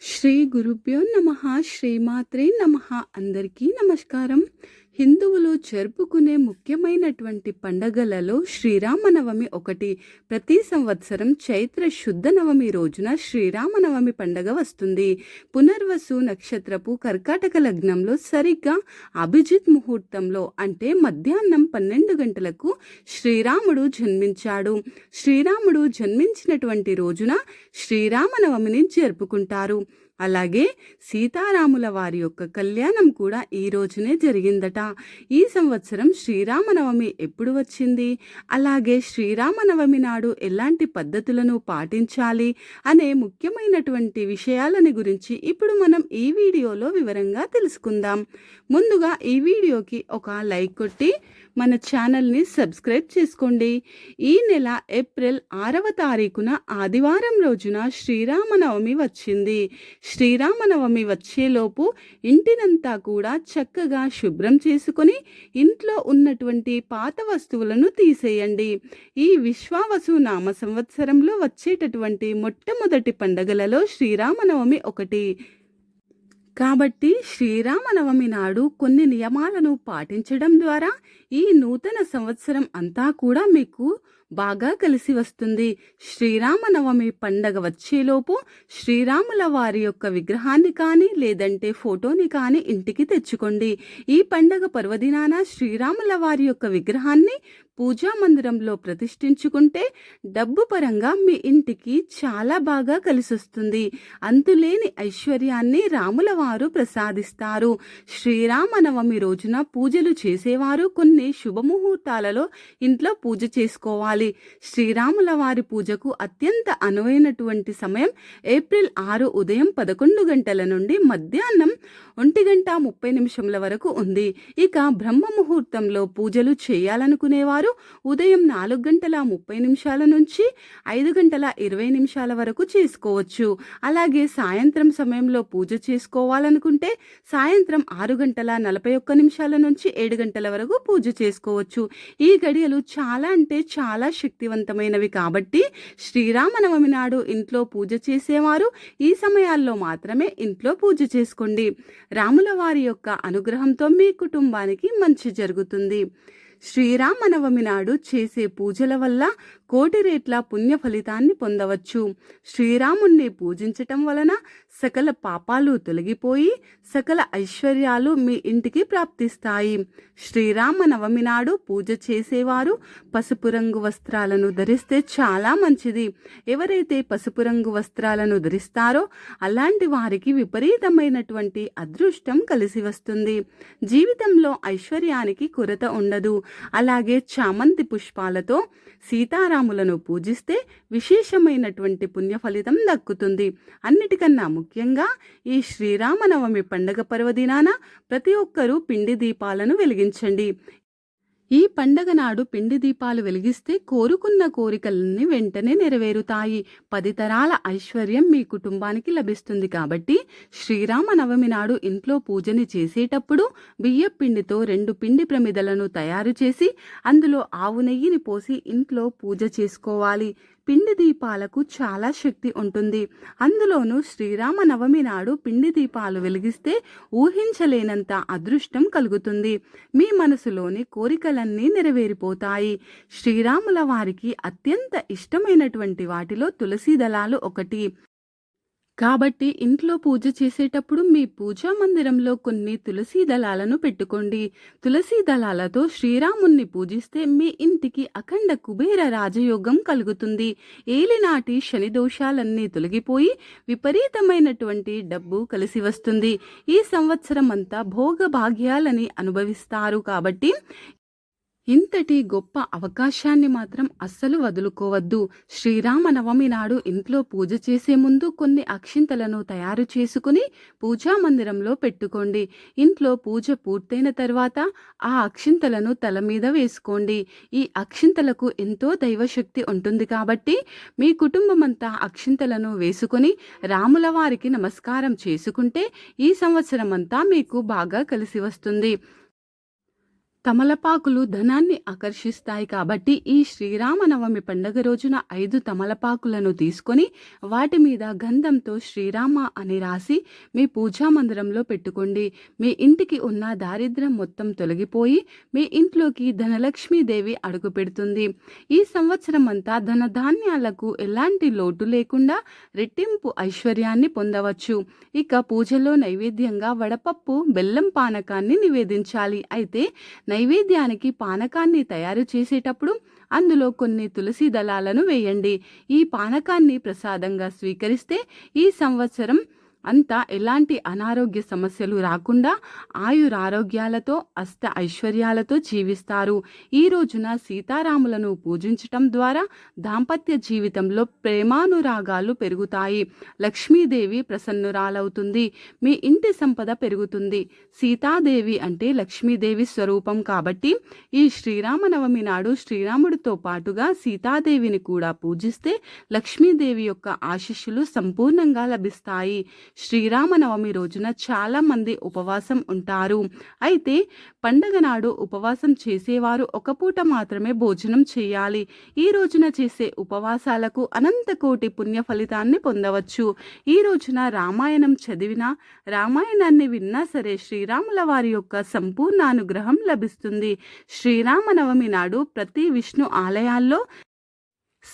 శ్రీ గురుభ్యో నమ శ్రీమాత్రే నమ. అందరికీ నమస్కారం. హిందువులు జరుపుకునే ముఖ్యమైనటువంటి పండగలలో శ్రీరామనవమి ఒకటి. ప్రతి సంవత్సరం చైత్ర శుద్ధ నవమి రోజున శ్రీరామనవమి పండగ వస్తుంది. పునర్వసు నక్షత్రపు కర్కాటక లగ్నంలో సరిగ్గా అభిజిత్ ముహూర్తంలో అంటే మధ్యాహ్నం పన్నెండు గంటలకు శ్రీరాముడు జన్మించాడు. శ్రీరాముడు జన్మించినటువంటి రోజున శ్రీరామనవమిని జరుపుకుంటారు. అలాగే సీతారాముల వారి యొక్క కళ్యాణం కూడా ఈ రోజునే జరిగిందట. ఈ సంవత్సరం శ్రీరామనవమి ఎప్పుడు వచ్చింది? అలాగే శ్రీరామనవమి నాడు ఎలాంటి పద్ధతులను పాటించాలి అనే ముఖ్యమైనటువంటి విషయాలని గురించి ఇప్పుడు మనం ఈ వీడియోలో వివరంగా తెలుసుకుందాం. ముందుగా ఈ వీడియోకి ఒక లైక్ కొట్టి మన ఛానల్ని సబ్స్క్రైబ్ చేసుకోండి. ఈ నెల ఏప్రిల్ ఆరవ తారీఖున ఆదివారం రోజున శ్రీరామనవమి వచ్చింది. శ్రీరామనవమి వచ్చేలోపు ఇంటినంతా కూడా చక్కగా శుభ్రం చేసుకొని ఇంట్లో ఉన్నటువంటి పాత వస్తువులను తీసేయండి. ఈ విశ్వావసు నామ సంవత్సరంలో వచ్చేటటువంటి మొట్టమొదటి పండగలలో శ్రీరామనవమి ఒకటి. కాబట్టి శ్రీరామనవమి నాడు కొన్ని నియమాలను పాటించడం ద్వారా ఈ నూతన సంవత్సరం అంతా కూడా మీకు బాగా కలిసి వస్తుంది. శ్రీరామనవమి పండగ వచ్చేలోపు శ్రీరాముల వారి యొక్క విగ్రహాన్ని కానీ లేదంటే ఫోటోని కానీ ఇంటికి తెచ్చుకోండి. ఈ పండగ పర్వదినాన శ్రీరాముల వారి యొక్క విగ్రహాన్ని పూజా మందిరంలో ప్రతిష్ఠించుకుంటే డబ్బు పరంగా మీ ఇంటికి చాలా బాగా కలిసొస్తుంది అంతులేని ఐశ్వర్యాన్ని రాముల వారు ప్రసాదిస్తారు. శ్రీరామనవమి రోజున పూజలు చేసేవారు కొన్ని శుభముహూర్తాలలో ఇంట్లో పూజ చేసుకోవాలి. శ్రీరాముల వారి పూజకు అత్యంత అనువైనటువంటి సమయం ఏప్రిల్ ఆరు ఉదయం పదకొండు గంటల నుండి మధ్యాహ్నం ఒంటి గంట ముప్పై నిమిషముల వరకు ఉంది. ఇక బ్రహ్మ ముహూర్తంలో పూజలు చేయాలనుకునేవారు ఉదయం నాలుగు గంటల ముప్పై నిమిషాల నుంచి ఐదు గంటల ఇరవై నిమిషాల వరకు చేసుకోవచ్చు. అలాగే సాయంత్రం సమయంలో పూజ చేసుకోవాలనుకుంటే సాయంత్రం ఆరు గంటల నలభై ఒక్క నిమిషాల నుంచి ఏడు గంటల వరకు పూజ చేసుకోవచ్చు. ఈ గడియలు చాలా అంటే చాలా శక్తివంతమైనవి కాబట్టి శ్రీరామనవమి నాడు ఇంట్లో పూజ చేసేవారు. ఈ సమయాల్లో మాత్రమే ఇంట్లో పూజ చేసుకోండి. రాముల వారి యొక్క అనుగ్రహంతో మీ కుటుంబానికి మంచి జరుగుతుంది. శ్రీరామనవమి నాడు చేసే పూజల వల్ల కోటి రేట్ల పుణ్య ఫలితాన్ని పొందవచ్చు. శ్రీరాముణ్ణి పూజించటం వలన సకల పాపాలు తొలగిపోయి సకల ఐశ్వర్యాలు మీ ఇంటికి ప్రాప్తిస్తాయి. శ్రీరామ నవమి నాడు పూజ చేసేవారు పసుపు రంగు వస్త్రాలను ధరిస్తే చాలా మంచిది. ఎవరైతే పసుపు రంగు వస్త్రాలను ధరిస్తారో అలాంటి వారికి విపరీతమైనటువంటి అదృష్టం కలిసి వస్తుంది. జీవితంలో ఐశ్వర్యానికి కొరత ఉండదు. అలాగే చామంతి పుష్పాలతో సీతారాములను పూజిస్తే విశేషమైనటువంటి పుణ్య ఫలితం దక్కుతుంది. అన్నిటికన్నా ముఖ్యంగా ఈ శ్రీరామనవమి పండగ పర్వదినాన ప్రతి ఒక్కరూ పిండి దీపాలను వెలిగించండి. ఈ పండగ నాడు పిండి దీపాలు వెలిగిస్తే కోరుకున్న కోరికలన్నీ వెంటనే నెరవేరుతాయి. పది తరాల ఐశ్వర్యం మీ కుటుంబానికి లభిస్తుంది కాబట్టి శ్రీరామ నవమి నాడు ఇంట్లో పూజని చేసేటప్పుడు బియ్య పిండితో రెండు పిండి ప్రమిదలను తయారు చేసి అందులో ఆవు నెయ్యిని పోసి ఇంట్లో పూజ చేసుకోవాలి. పిండి దీపాలకు చాలా శక్తి ఉంటుంది. అందులోనూ శ్రీరామ నవమి నాడు పిండి దీపాలు వెలిగిస్తే ఊహించలేనంత అదృష్టం కలుగుతుంది. మీ మనసులోని కోరికలన్నీ నెరవేరిపోతాయి. శ్రీరాముల వారికి అత్యంత ఇష్టమైనటువంటి వాటిలో తులసి దళాలు ఒకటి. కాబట్టి ఇంట్లో పూజ చేసేటప్పుడు మీ పూజా మందిరంలో కొన్ని తులసీ దళాలను పెట్టుకోండి. తులసీ దళాలతో శ్రీరాముణ్ణి పూజిస్తే మీ ఇంటికి అఖండ కుబేర రాజయోగం కలుగుతుంది. ఏలినాటి శని దోషాలన్నీ తొలగిపోయి విపరీతమైనటువంటి డబ్బు కలిసి వస్తుంది. ఈ సంవత్సరం అంతా భోగ భాగ్యాలని అనుభవిస్తారు కాబట్టి ఇంతటి గొప్ప అవకాశాన్ని మాత్రం అస్సలు వదులుకోవద్దు. శ్రీరామనవమి నాడు ఇంట్లో పూజ చేసే ముందు కొన్ని అక్షింతలను తయారు చేసుకుని పూజా మందిరంలో పెట్టుకోండి. ఇంట్లో పూజ పూర్తయిన తర్వాత ఆ అక్షింతలను తల మీద వేసుకోండి. ఈ అక్షింతలకు ఎంతో దైవశక్తి ఉంటుంది కాబట్టి మీ కుటుంబం అంతా అక్షింతలను వేసుకొని రాముల వారికి నమస్కారం చేసుకుంటే ఈ సంవత్సరం అంతా మీకు బాగా కలిసి వస్తుంది. తమలపాకులు ధనాన్ని ఆకర్షిస్తాయి కాబట్టి ఈ శ్రీరామనవమి పండగ రోజున ఐదు తమలపాకులను తీసుకొని వాటి మీద గంధంతో శ్రీరామ అని రాసి మీ పూజా మందిరంలో పెట్టుకోండి. మీ ఇంటికి ఉన్న దారిద్ర్యం మొత్తం తొలగిపోయి మీ ఇంట్లోకి ధనలక్ష్మీదేవి అడుగు పెడుతుంది. ఈ సంవత్సరం అంతా ధనధాన్యాలకు ఎలాంటి లోటు లేకుండా రెట్టింపు ఐశ్వర్యాన్ని పొందవచ్చు. ఇక పూజలో నైవేద్యంగా వడపప్పు బెల్లం పానకాన్ని నివేదించాలి. అయితే నైవేద్యానికి పానకాన్ని తయారు చేసేటప్పుడు అందులో కొన్ని తులసి దళాలను వేయండి. ఈ పానకాన్ని ప్రసాదంగా స్వీకరిస్తే ఈ సంవత్సరం అంతా ఎలాంటి అనారోగ్య సమస్యలు రాకుండా ఆయురారోగ్యాలతో అష్ట ఐశ్వర్యాలతో జీవిస్తారు. ఈ రోజున సీతారాములను పూజించటం ద్వారా దాంపత్య జీవితంలో ప్రేమానురాగాలు పెరుగుతాయి. లక్ష్మీదేవి ప్రసన్నురాలవుతుంది. మీ ఇంటి సంపద పెరుగుతుంది. సీతాదేవి అంటే లక్ష్మీదేవి స్వరూపం కాబట్టి ఈ శ్రీరామనవమి నాడు శ్రీరాముడితో పాటుగా సీతాదేవిని కూడా పూజిస్తే లక్ష్మీదేవి యొక్క ఆశిష్యులు సంపూర్ణంగా లభిస్తాయి. శ్రీరామనవమి రోజున చాలామంది ఉపవాసం ఉంటారు. అయితే పండగ నాడు ఉపవాసం చేసేవారు ఒక పూట మాత్రమే భోజనం చేయాలి. ఈ రోజున చేసే ఉపవాసాలకు అనంత కోటి పుణ్య ఫలితాన్ని పొందవచ్చు. ఈ రోజున రామాయణం చదివినా రామాయణాన్ని విన్నా సరే శ్రీరాముల వారి యొక్క సంపూర్ణ అనుగ్రహం లభిస్తుంది. శ్రీరామనవమి నాడు ప్రతి విష్ణు ఆలయాల్లో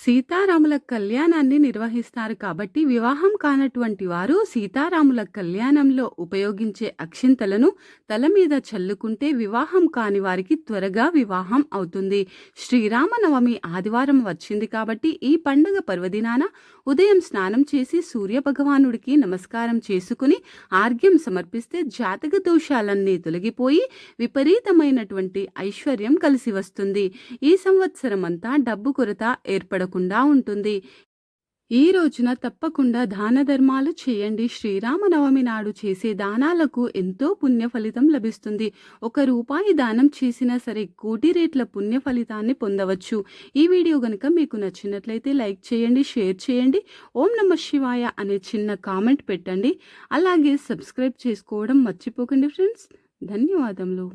సీతారాముల కళ్యాణాన్ని నిర్వహిస్తారు కాబట్టి వివాహం కానటువంటి వారు సీతారాముల కళ్యాణంలో ఉపయోగించే అక్షింతలను తల మీద చల్లుకుంటే వివాహం కాని వారికి త్వరగా వివాహం అవుతుంది. శ్రీరామనవమి ఆదివారం వచ్చింది కాబట్టి ఈ పండుగ పర్వదినాన ఉదయం స్నానం చేసి సూర్య భగవానుడికి నమస్కారం చేసుకుని ఆర్ఘ్యం సమర్పిస్తే జాతక దోషాలన్నీ తొలగిపోయి విపరీతమైనటువంటి ఐశ్వర్యం కలిసి వస్తుంది. ఈ సంవత్సరం అంతా డబ్బు కొరత ఏర్పడకుండా ఉంటుంది. ఈ రోజున తప్పకుండా దాన ధర్మాలు చేయండి. శ్రీరామనవమి నాడు చేసే దానాలకు ఎంతో పుణ్య ఫలితం లభిస్తుంది. ఒక రూపాయి దానం చేసినా సరే కోటి రేట్ల పుణ్య ఫలితాన్ని పొందవచ్చు. ఈ వీడియో కనుక మీకు నచ్చినట్లయితే లైక్ చేయండి షేర్ చేయండి ఓం నమ శివాయ అనే చిన్న కామెంట్ పెట్టండి. అలాగే సబ్స్క్రైబ్ చేసుకోవడం మర్చిపోకండి ఫ్రెండ్స్. ధన్యవాదములు.